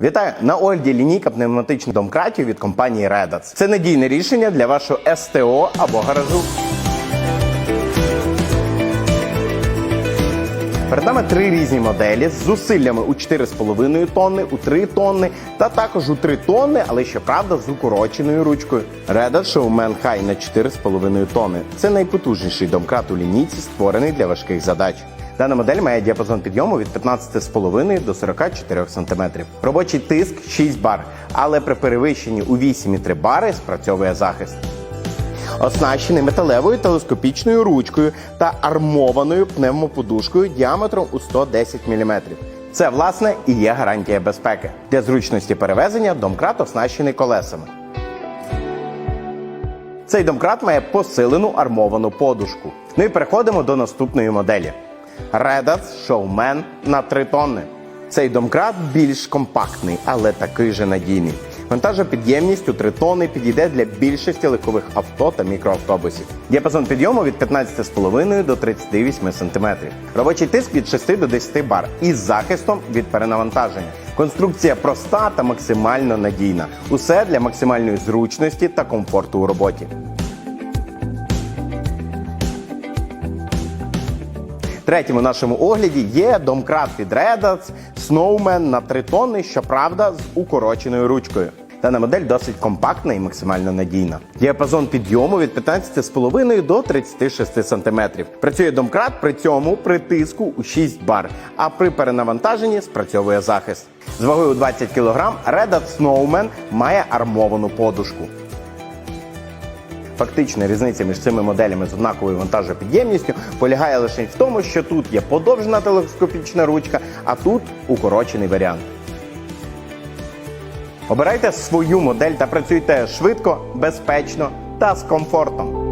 Вітаю на огляді лінійка пневматичних домкратів від компанії Redac. Це надійне рішення для вашого СТО або гаражу. Перед нами три різні моделі з зусиллями у 4,5 тонни, у 3 тонни та також у 3 тонни, але щоправда з укороченою ручкою. Redac Showman High на 4,5 тонни. Це найпотужніший домкрат у лінійці, створений для важких задач. Дана модель має діапазон підйому від 15,5 до 44 см. Робочий тиск 6 бар, але при перевищенні у 8,3 бари спрацьовує захист. Оснащений металевою телескопічною ручкою та армованою пневмоподушкою діаметром у 110 мм. Це, власне, і є гарантія безпеки. Для зручності перевезення домкрат оснащений колесами. Цей домкрат має посилену армовану подушку. Ну і переходимо до наступної моделі. Redac Showman на 3 тонни. Цей домкрат більш компактний, але такий же надійний. Вантажопідємність у 3 тонни підійде для більшості легкових авто та мікроавтобусів. Діапазон підйому від 15,5 до 38 см. Робочий тиск від 6 до 10 бар із захистом від перенавантаження. Конструкція проста та максимально надійна. Усе для максимальної зручності та комфорту у роботі. Третім у нашому огляді є домкрат від Redac Snowman на 3 тонни, щоправда, з укороченою ручкою. Дана модель досить компактна і максимально надійна. Діапазон підйому від 15,5 до 36 см. Працює домкрат при цьому при тиску у 6 бар, а при перенавантаженні спрацьовує захист. З вагою 20 кг Redac Snowman має армовану подушку. Фактична різниця між цими моделями з однаковою вантажопідємністю полягає лише в тому, що тут є подовжена телескопічна ручка, а тут укорочений варіант. Обирайте свою модель та працюйте швидко, безпечно та з комфортом.